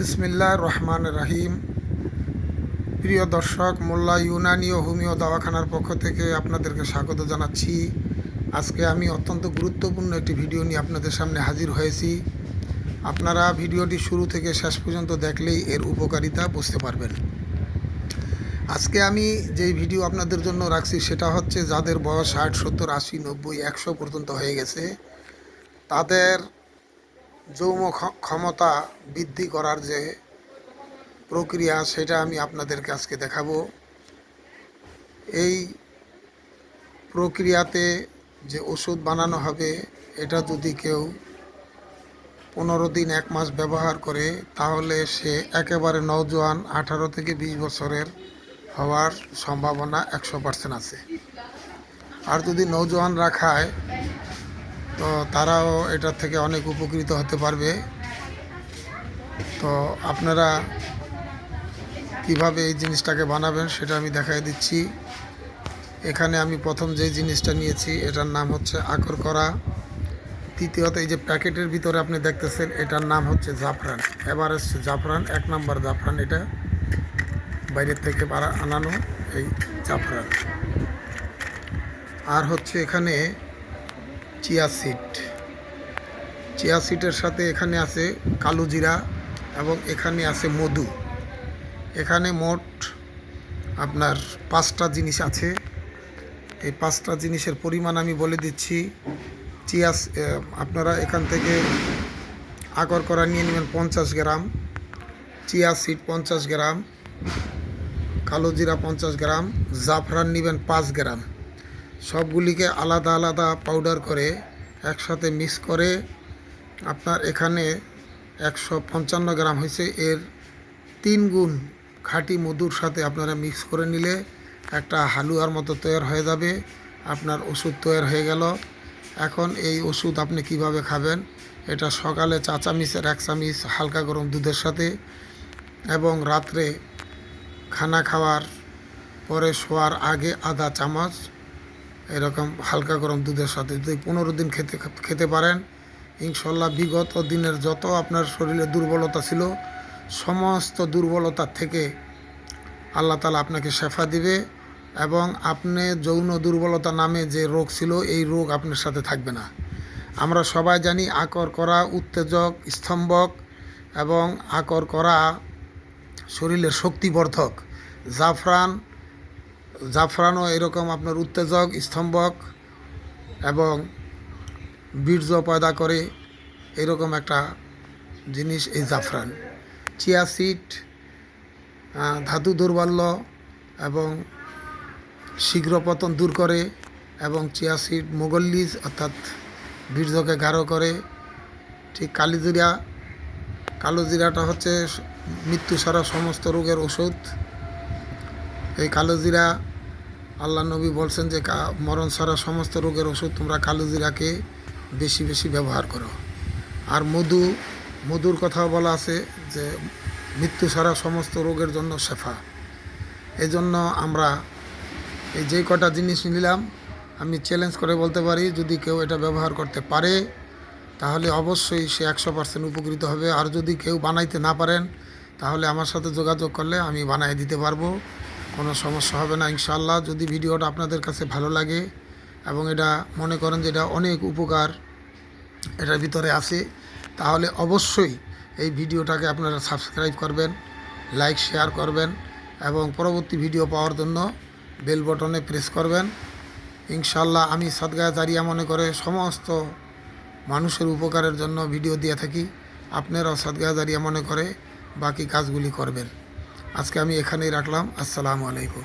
বিসমিল্লাহ রহমান রাহিম। প্রিয় দর্শক, মোল্লা ইউনানি ও হোমিও দাওয়াখানার পক্ষ থেকে আপনাদেরকে স্বাগত জানাচ্ছি। আজকে আমি অত্যন্ত গুরুত্বপূর্ণ একটি ভিডিও নিয়ে আপনাদের সামনে হাজির হয়েছি। আপনারা ভিডিওটি শুরু থেকে শেষ পর্যন্ত দেখলেই এর উপকারিতা বুঝতে পারবেন। আজকে আমি যেই ভিডিও আপনাদের জন্য রাখছি সেটা হচ্ছে যাদের বয়স ষাট, সত্তর, আশি, নব্বই, একশো পর্যন্ত হয়ে গেছে, তাদের যৌম ক্ষ- ক্ষমতা বৃদ্ধি করার যে প্রক্রিয়া, সেটা আমি আপনাদেরকে আজকে দেখাবো। এই প্রক্রিয়াতে যে ওষুধ বানানো হবে, এটা যদি কেউ পনেরো দিন, এক মাস ব্যবহার করে, তাহলে সে একেবারে নওজোয়ান আঠারো থেকে বিশ বছরের হওয়ার সম্ভাবনা একশো পার্সেন্ট আছে। আর যদি নৌজওয়ান রাখায় তো তারাও এটার থেকে অনেক উপকৃত হতে পারবে। তো আপনারা কীভাবে এই জিনিসটাকে বানাবেন সেটা আমি দেখাই দিচ্ছি। এখানে আমি প্রথম যে জিনিসটা নিয়েছি, এটার নাম হচ্ছে আকর করা। দ্বিতীয়ত এই যে প্যাকেটের ভিতরে আপনি দেখতেছেন, এটার নাম হচ্ছে জাফরান। এভারেস্ট জাফরান, এক নম্বর জাফরান এটা। বাইরের থেকে আনানো এই জাফরান। আর হচ্ছে এখানে চিয়া সিড। চিয়া সিডের সাথে এখানে আছে কালো জিরা এবং এখানে আছে মধু। এখানে মোট আপনার পাঁচটা জিনিস আছে। এই পাঁচটা জিনিসের পরিমাণ আমি বলে দিচ্ছি। চিয়া সি- এ, আপনারা এখান থেকে আগর করা নিয়ে নেবেন পঞ্চাশ গ্রাম চিয়া সিড পঞ্চাশ গ্রাম কালো জিরা পঞ্চাশ গ্রাম জাফরান নেবেন পাঁচ গ্রাম। সবগুলিকে আলাদা আলাদা পাউডার করে একসাথে মিক্স করে আপনার এখানে একশো পঞ্চান্ন গ্রাম হয়েছে। এর তিন গুণ খাঁটি মধুর সাথে আপনারা মিক্স করে নিলে একটা হালুয়ার মতো তৈরি হয়ে যাবে। আপনার ওষুধ তৈরি হয়ে গেল। এখন এই ওষুধ আপনি কীভাবে খাবেন? এটা সকালে চা চামিচের এক চামিচ হালকা গরম দুধের সাথে এবং রাত্রে খানা খাওয়ার পরে শোয়ার আগে আধা চামচ এরকম হালকা গরম দুধের সাথে। যদি পনেরো দিন খেতে খেতে পারেন, ইনশাল্লাহ বিগত দিনের যত আপনার শরীরে দুর্বলতা ছিল, সমস্ত দুর্বলতার থেকে আল্লাহ তালা আপনাকে শেফা দিবে এবং আপনি যৌন দুর্বলতা নামে যে রোগ ছিল, এই রোগ আপনার সাথে থাকবে না। আমরা সবাই জানি আকর করা উত্তেজক, স্তম্ভক এবং আকর করা শরীরের শক্তিবর্ধক। জাফরান জাফরানও এরকম আপনার উত্তেজক স্তম্ভক এবং বীর্য পয়দা করে এরকম একটা জিনিস এই জাফরান। চিয়া আহ, ধাতু দুর্বল্য এবং শীঘ্র পতন দূর করে এবং চিয়া সিড মোগল্লিজ অর্থাৎ বীর্যকে গাঢ় করে। ঠিক কালিজিরা কালোজিরাটা হচ্ছে মৃত্যু সারা সমস্ত রোগের ওষুধ। এই কালো জিরা আল্লাহ নবী বলছেন যে মরণ ছাড়া সমস্ত রোগের ওষুধ তোমরা কালো জিরাকে বেশি বেশি ব্যবহার করো। আর মধু, মধুর কথাও বলা আছে যে মৃত্যু ছাড়া সমস্ত রোগের জন্য শেফা। এই জন্য আমরা এই যে কটা জিনিস নিলাম, আমি চ্যালেঞ্জ করে বলতে পারি, যদি কেউ এটা ব্যবহার করতে পারে, তাহলে অবশ্যই সে একশো পার্সেন্ট উপকৃত হবে। আর যদি কেউ বানাইতে না পারেন, তাহলে আমার সাথে যোগাযোগ করলে আমি বানিয়ে দিতে পারব। কোনো সমস্যা হবে না ইনশাল্লাহ যদি ভিডিওটা আপনাদের কাছে ভালো লাগে এবং এটা মনে করেন যে এটা অনেক উপকার এটার ভিতরে আছে, তাহলে অবশ্যই এই ভিডিওটাকে আপনারা সাবস্ক্রাইব করবেন, লাইক, শেয়ার করবেন এবং পরবর্তী ভিডিও পাওয়ার জন্য বেল বটনে প্রেস করবেন। ইনশাল্লাহ আমি সদগায় দাঁড়িয়ে মনে করে সমস্ত মানুষের উপকারের জন্য ভিডিও দিয়ে থাকি। আপনারাও সদগায় দাঁড়িয়ে মনে করে বাকি কাজগুলি করবেন। আজকে আমি এখানেই রাখলাম আসসালামু আলাইকুম